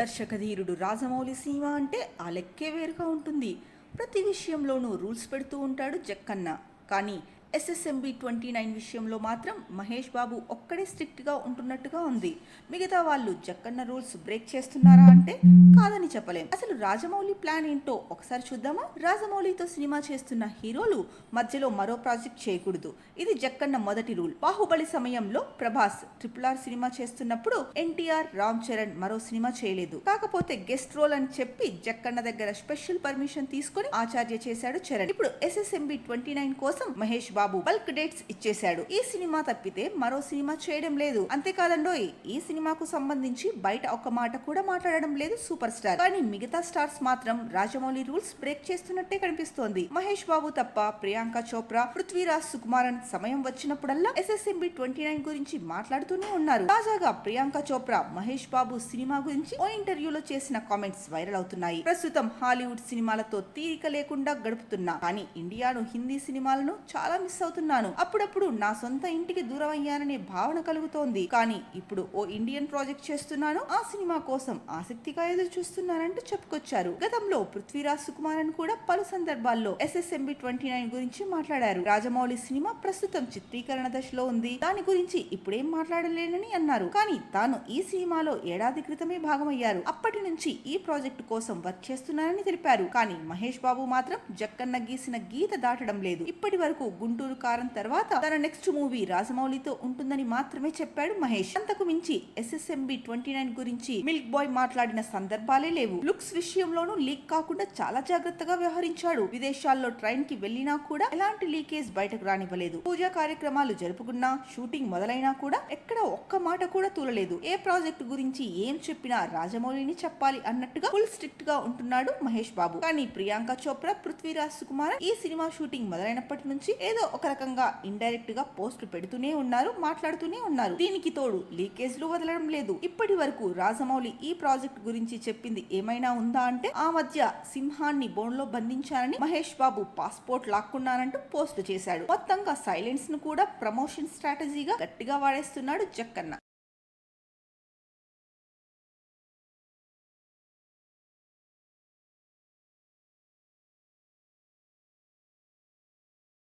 దర్శకధీరుడు రాజమౌళి సీమ అంటే ఆ లెక్కే వేరుగా ఉంటుంది. ప్రతి విషయంలోనూ రూల్స్ పెడుతూ ఉంటాడు జక్కన్న. కానీ ఎస్ఎస్ఎంబి ట్వంటీ నైన్ విషయంలో మాత్రం మహేష్ బాబు ఒక్కడే స్ట్రిక్ట్గా ఉంటున్నట్టుగా ఉంది. మిగతా వాళ్ళు జక్కన్న రూల్స్ బ్రేక్ చేస్తున్నారా అంటే కాదని చెప్పలేం. అసలు రాజమౌళి ప్లాన్ ఏంటో ఒకసారి చూద్దామా? రాజమౌళితో సినిమా చేస్తున్న హీరోలు మధ్యలో మరో ప్రాజెక్ట్ చేయకూడదు. ఇది జక్కన్న మొదటి రూల్. బాహుబలి సమయంలో ప్రభాస్ ట్రిపుల్ ఆర్ సినిమా చేస్తున్నప్పుడు ఎన్టీఆర్ రామ్ చరణ్ మరో సినిమా చేయలేదు. కాకపోతే గెస్ట్ రోల్ అని చెప్పి జక్కన్న దగ్గర స్పెషల్ పర్మిషన్ తీసుకొని ఆచార్య చేశాడు చరణ్. ఇప్పుడు ఎస్ఎస్ఎంబి ట్వంటీ నైన్ కోసం మహేష్ బాబు బల్క్ డేట్స్ ఇచ్చేశాడు. ఈ సినిమా తప్పితే మరో సినిమా చేయడం లేదు. అంతేకాదండోయ్ ఈ సినిమాకు సంబంధించి బయట ఒక్క మాట కూడా మాట్లాడడం లేదు సూపర్ స్టార్. కానీ మిగతా స్టార్స్ మాత్రం రాజమౌళి రూల్స్ బ్రేక్ చేస్తున్నట్టే కనిపిస్తోంది. మహేష్ బాబు తప్ప ప్రియాంక చోప్రా పృథ్వీరాజ్ సుకుమారన్ సమయం వచ్చినప్పుడల్లా ఎస్ఎస్ఎంబి ట్వంటీ నైన్ గురించి మాట్లాడుతూనే ఉన్నారు. తాజాగా ప్రియాంక చోప్రా మహేష్ బాబు సినిమా గురించి ఓ ఇంటర్వ్యూలో చేసిన కామెంట్స్ వైరల్ అవుతున్నాయి. ప్రస్తుతం హాలీవుడ్ సినిమాలతో తీరిక లేకుండా గడుపుతున్నా. కానీ ఇండియాను హిందీ సినిమాలను చాలా మిస్ అవుతున్నాను. అప్పుడప్పుడు నా సొంత ఇంటికి దూరం అయ్యాననే భావన కలుగుతోంది. కానీ ఇప్పుడు ఓ ఇండియన్ ప్రాజెక్ట్ చేస్తున్నాను. ఆ సినిమా కోసం ఆసక్తిగా ఎదురు చూస్తున్నానంటూ చెప్పుకొచ్చారు. గతంలో పృథ్వీరాజ్ సుకుమారన్ కూడా పలు సందర్భాల్లో ఎస్ఎస్ఎంబి ట్వంటీ నైన్ గురించి మాట్లాడారు. రాజమౌళి సినిమా ప్రస్తుతం చిత్రీకరణ దశలో ఉంది. దాని గురించి ఇప్పుడేం మాట్లాడలేనని అన్నారు. కానీ తాను ఈ సినిమాలో ఏడాది క్రితమే భాగమయ్యారు. అప్పటి నుంచి ఈ ప్రాజెక్టు కోసం వర్క్ చేస్తున్నానని తెలిపారు. కానీ మహేష్ బాబు మాత్రం జక్కన్న గీసిన గీత దాటడం లేదు. ఇప్పటి వరకు గుంటూరు కారం తర్వాత తన నెక్స్ట్ మూవీ రాజమౌళితో ఉంటుందని మాత్రమే చెప్పాడు మహేష్. అంతకు మించి ఎస్ఎస్ఎంబి ట్వంటీ నైన్ గురించి మిల్క్ బాయ్ మాట్లాడిన సందర్భాలే లేవు. లుక్స్ విషయంలోనూ లీక్ కాకుండా చాలా జాగ్రత్తగా వ్యవహరించాడు. విదేశాల్లో ట్రైన్కి వెళ్ళినా కూడా ఎలాంటి లీకేజ్ బయటకు రానివ్వలేదు. పూజా కార్యక్రమాలు జరుపుకున్నా షూటింగ్ మొదలైనా కూడా ఎక్కడ ఒక్క మాట కూడా తూలలేదు. ఏ ప్రాజెక్ట్ గురించి ఏం చెప్పినా రాజమౌళిని చెప్పాలి అన్నట్టుగా ఫుల్ స్ట్రిక్ట్గా ఉంటున్నాడు మహేష్ బాబు. కానీ ప్రియాంక చోప్రా పృథ్వీరాజ్ సుకుమార్ ఈ సినిమా షూటింగ్ మొదలైనప్పటి నుంచి ఏదో ఒక రకంగా ఇండైరెక్ట్గా పోస్ట్ పెడుతూనే ఉన్నారు మాట్లాడుతూనే ఉన్నారు. దీనికి తోడు లీకేజ్లు వదలడం లేదు. ఇప్పటి వరకు రాజమౌళి ఈ ప్రాజెక్ట్ గురించి చెప్పింది ఏమైనా ఉందా అంటే ఆ మధ్య సింహాన్ని బోన్లో బంధించారని మహేష్ బాబు పాస్పోర్ట్ లాక్కున్నానంటూ పోస్ట్ చేశాడు. మొత్తంగా సైలెన్స్ను కూడా ప్రమోషన్ స్ట్రాటజీగా గట్టిగా వాడేస్తున్నాడు జక్కన్న.